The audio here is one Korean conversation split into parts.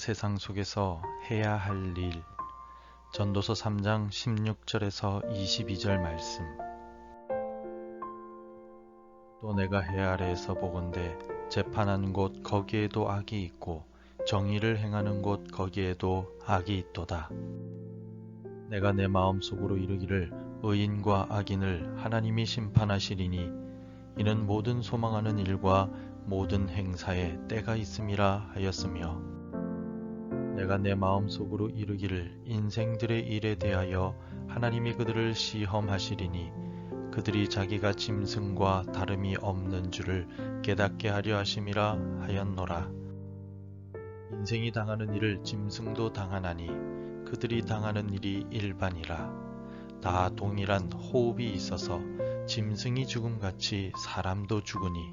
세상 속에서 해야 할 일. 전도서 3장 16절에서 22절 말씀. 또 내가 해 아래에서 보건대 재판한 곳 거기에도 악이 있고 정의를 행하는 곳 거기에도 악이 있도다. 내가 내 마음 속으로 이르기를 의인과 악인을 하나님이 심판하시리니 이는 모든 소망하는 일과 모든 행사에 때가 있음이라 하였으며 내가 내 마음속으로 이르기를 인생들의 일에 대하여 하나님이 그들을 시험하시리니 그들이 자기가 짐승과 다름이 없는 줄을 깨닫게 하려 하심이라 하였노라. 인생이 당하는 일을 짐승도 당하나니 그들이 당하는 일이 일반이라. 다 동일한 호흡이 있어서 짐승이 죽음같이 사람도 죽으니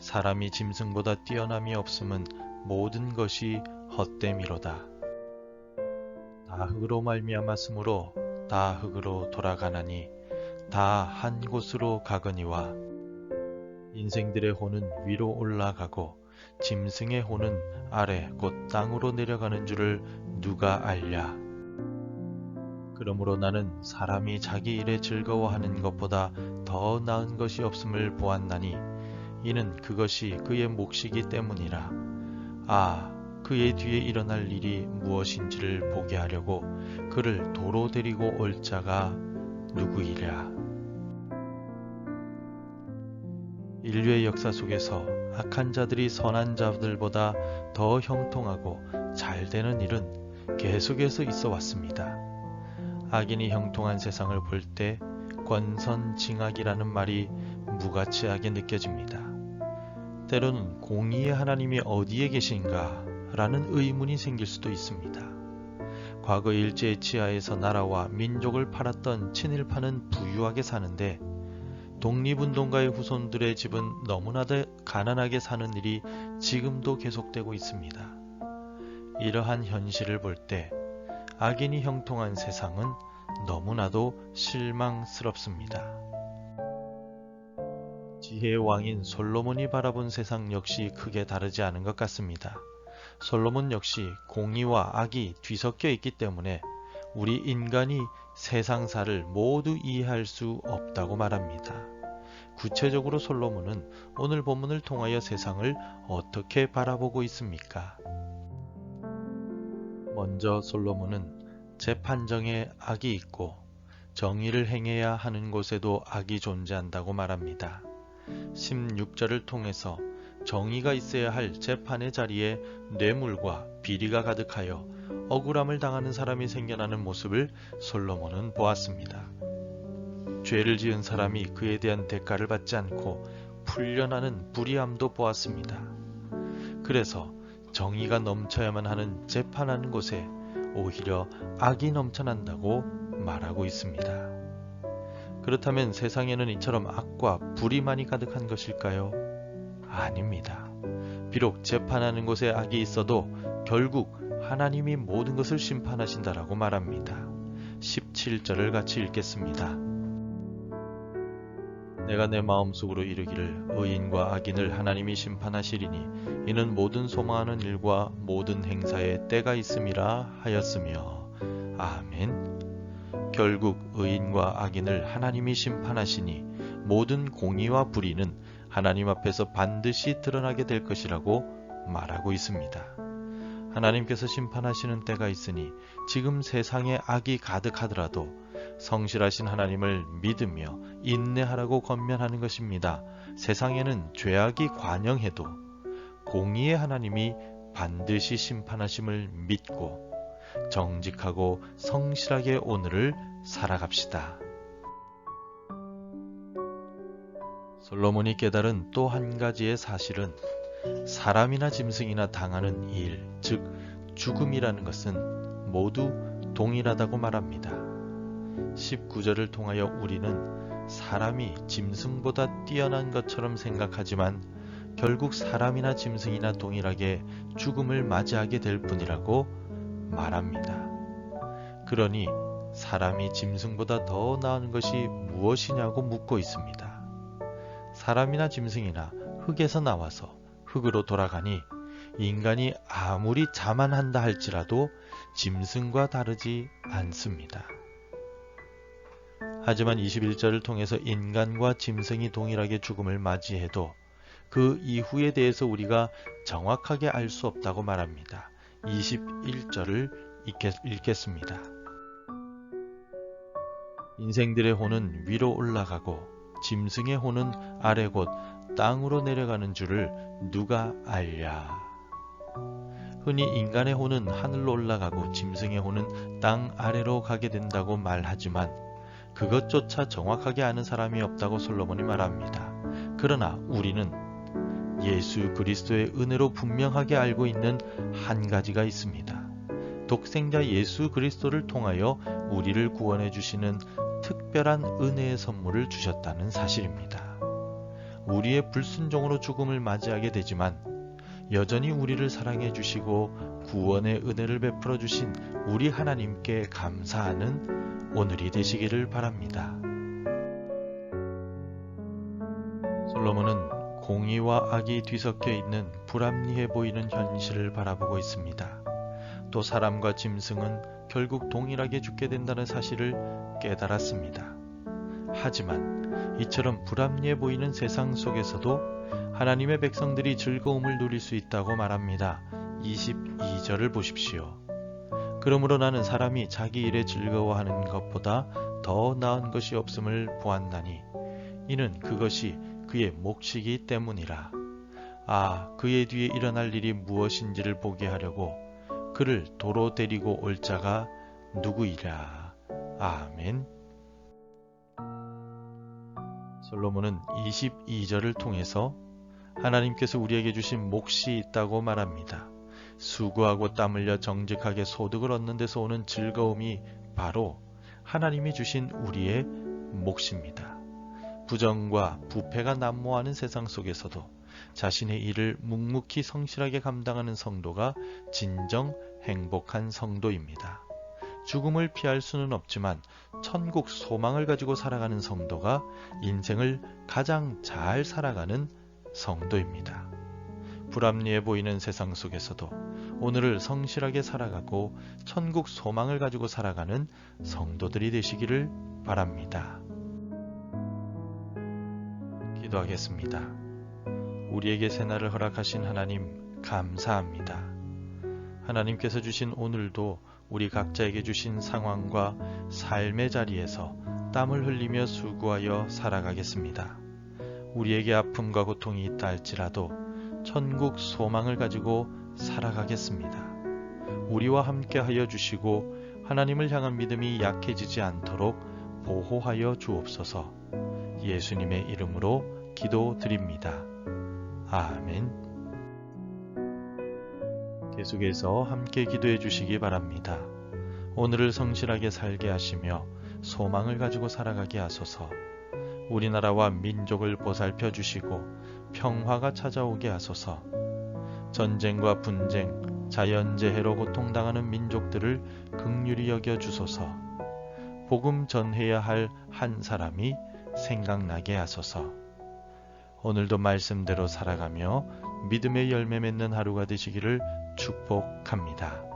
사람이 짐승보다 뛰어남이 없음은 모든 것이 헛됨이로다. 다 흙으로 말미암았으므로 다 흙으로 돌아가나니 다 한 곳으로 가거니와 인생들의 혼은 위로 올라가고 짐승의 혼은 아래 곧 땅으로 내려가는 줄을 누가 알랴. 그러므로 나는 사람이 자기 일에 즐거워하는 것보다 더 나은 것이 없음을 보았나니 이는 그것이 그의 몫이기 때문이라. 아, 그의 뒤에 일어날 일이 무엇인지를 보게 하려고 그를 도로 데리고 올 자가 누구이랴. 인류의 역사 속에서 악한 자들이 선한 자들보다 더 형통하고 잘 되는 일은 계속해서 있어 왔습니다. 악인이 형통한 세상을 볼 때 권선징악이라는 말이 무가치하게 느껴집니다. 때로는 공의의 하나님이 어디에 계신가 라는 의문이 생길 수도 있습니다. 과거 일제의 치하에서 나라와 민족을 팔았던 친일파는 부유하게 사는데 독립운동가의 후손들의 집은 너무나도 가난하게 사는 일이 지금도 계속되고 있습니다. 이러한 현실을 볼 때 악인이 형통한 세상은 너무나도 실망스럽습니다. 지혜의 왕인 솔로몬이 바라본 세상 역시 크게 다르지 않은 것 같습니다. 솔로몬 역시 공의와 악이 뒤섞여 있기 때문에 우리 인간이 세상사를 모두 이해할 수 없다고 말합니다. 구체적으로 솔로몬은 오늘 본문을 통하여 세상을 어떻게 바라보고 있습니까? 먼저 솔로몬은 재판정에 악이 있고 정의를 행해야 하는 곳에도 악이 존재한다고 말합니다. 16절을 통해서 정의가 있어야 할 재판의 자리에 뇌물과 비리가 가득하여 억울함을 당하는 사람이 생겨나는 모습을 솔로몬은 보았습니다. 죄를 지은 사람이 그에 대한 대가를 받지 않고 풀려나는 불의함도 보았습니다. 그래서 정의가 넘쳐야만 하는 재판하는 곳에 오히려 악이 넘쳐난다고 말하고 있습니다. 그렇다면 세상에는 이처럼 악과 불의만이 가득한 것일까요? 아닙니다. 비록 재판하는 곳에 악이 있어도 결국 하나님이 모든 것을 심판하신다라고 말합니다. 17절을 같이 읽겠습니다. 내가 내 마음속으로 이르기를 의인과 악인을 하나님이 심판하시리니 이는 모든 소망하는 일과 모든 행사에 때가 있음이라 하였으며 아멘. 결국 의인과 악인을 하나님이 심판하시니 모든 공의와 불의는 하나님 앞에서 반드시 드러나게 될 것이라고 말하고 있습니다. 하나님께서 심판하시는 때가 있으니 지금 세상에 악이 가득하더라도 성실하신 하나님을 믿으며 인내하라고 건면하는 것입니다. 세상에는 죄악이 관영해도 공의의 하나님이 반드시 심판하심을 믿고 정직하고 성실하게 오늘을 살아갑시다. 솔로몬이 깨달은 또 한 가지의 사실은 사람이나 짐승이나 당하는 일, 즉 죽음이라는 것은 모두 동일하다고 말합니다. 19절을 통하여 우리는 사람이 짐승보다 뛰어난 것처럼 생각하지만 결국 사람이나 짐승이나 동일하게 죽음을 맞이하게 될 뿐이라고 말합니다. 그러니 사람이 짐승보다 더 나은 것이 무엇이냐고 묻고 있습니다. 사람이나 짐승이나 흙에서 나와서 흙으로 돌아가니 인간이 아무리 자만한다 할지라도 짐승과 다르지 않습니다. 하지만 21절을 통해서 인간과 짐승이 동일하게 죽음을 맞이해도 그 이후에 대해서 우리가 정확하게 알 수 없다고 말합니다. 21절을 읽겠 습니다. 인생들의 혼은 위로 올라가고 짐승의 혼은 아래 곧 땅으로 내려가는 줄을 누가 알랴. 흔히 인간의 혼은 하늘로 올라가고 짐승의 혼은 땅 아래로 가게 된다고 말하지만 그것조차 정확하게 아는 사람이 없다고 솔로몬이 말합니다. 그러나 우리는 예수 그리스도의 은혜로 분명하게 알고 있는 한 가지가 있습니다. 독생자 예수 그리스도를 통하여 우리를 구원해 주시는 특별한 은혜의 선물을 주셨다는 사실입니다. 우리의 불순종으로 죽음을 맞이하게 되지만 여전히 우리를 사랑해 주시고 구원의 은혜를 베풀어 주신 우리 하나님께 감사하는 오늘이 되시기를 바랍니다. 솔로몬은 공의와 악이 뒤섞여 있는 불합리해 보이는 현실을 바라보고 있습니다. 또 사람과 짐승은 결국 동일하게 죽게 된다는 사실을 깨달았습니다. 하지만 이처럼 불합리해 보이는 세상 속에서도 하나님의 백성들이 즐거움을 누릴 수 있다고 말합니다. 22절을 보십시오. 그러므로 나는 사람이 자기 일에 즐거워하는 것보다 더 나은 것이 없음을 보았나니 이는 그것이 그의 몫이기 때문이라. 아, 그의 뒤에 일어날 일이 무엇인지를 보게 하려고 그를 도로 데리고 올 자가 누구이랴. 아멘. 솔로몬은 22절을 통해서 하나님께서 우리에게 주신 몫이 있다고 말합니다. 수고하고 땀 흘려 정직하게 소득을 얻는 데서 오는 즐거움이 바로 하나님이 주신 우리의 몫입니다. 부정과 부패가 난무하는 세상 속에서도 자신의 일을 묵묵히 성실하게 감당하는 성도가 진정 행복한 성도입니다. 죽음을 피할 수는 없지만 천국 소망을 가지고 살아가는 성도가 인생을 가장 잘 살아가는 성도입니다. 불합리해 보이는 세상 속에서도 오늘을 성실하게 살아가고 천국 소망을 가지고 살아가는 성도들이 되시기를 바랍니다. 기도하겠습니다. 우리에게 새날을 허락하신 하나님 감사합니다. 하나님께서 주신 오늘도 우리 각자에게 주신 상황과 삶의 자리에서 땀을 흘리며 수고하여 살아가겠습니다. 우리에게 아픔과 고통이 있다 할지라도 천국 소망을 가지고 살아가겠습니다. 우리와 함께 하여 주시고 하나님을 향한 믿음이 약해지지 않도록 보호하여 주옵소서 예수님의 이름으로 기도드립니다. 아멘. 계속해서 함께 기도해 주시기 바랍니다. 오늘을 성실하게 살게 하시며 소망을 가지고 살아가게 하소서. 우리나라와 민족을 보살펴 주시고 평화가 찾아오게 하소서. 전쟁과 분쟁, 자연재해로 고통당하는 민족들을 극률히 여겨 주소서. 복음 전해야 할 한 사람이 생각나게 하소서. 오늘도 말씀대로 살아가며 믿음의 열매 맺는 하루가 되시기를 축복합니다.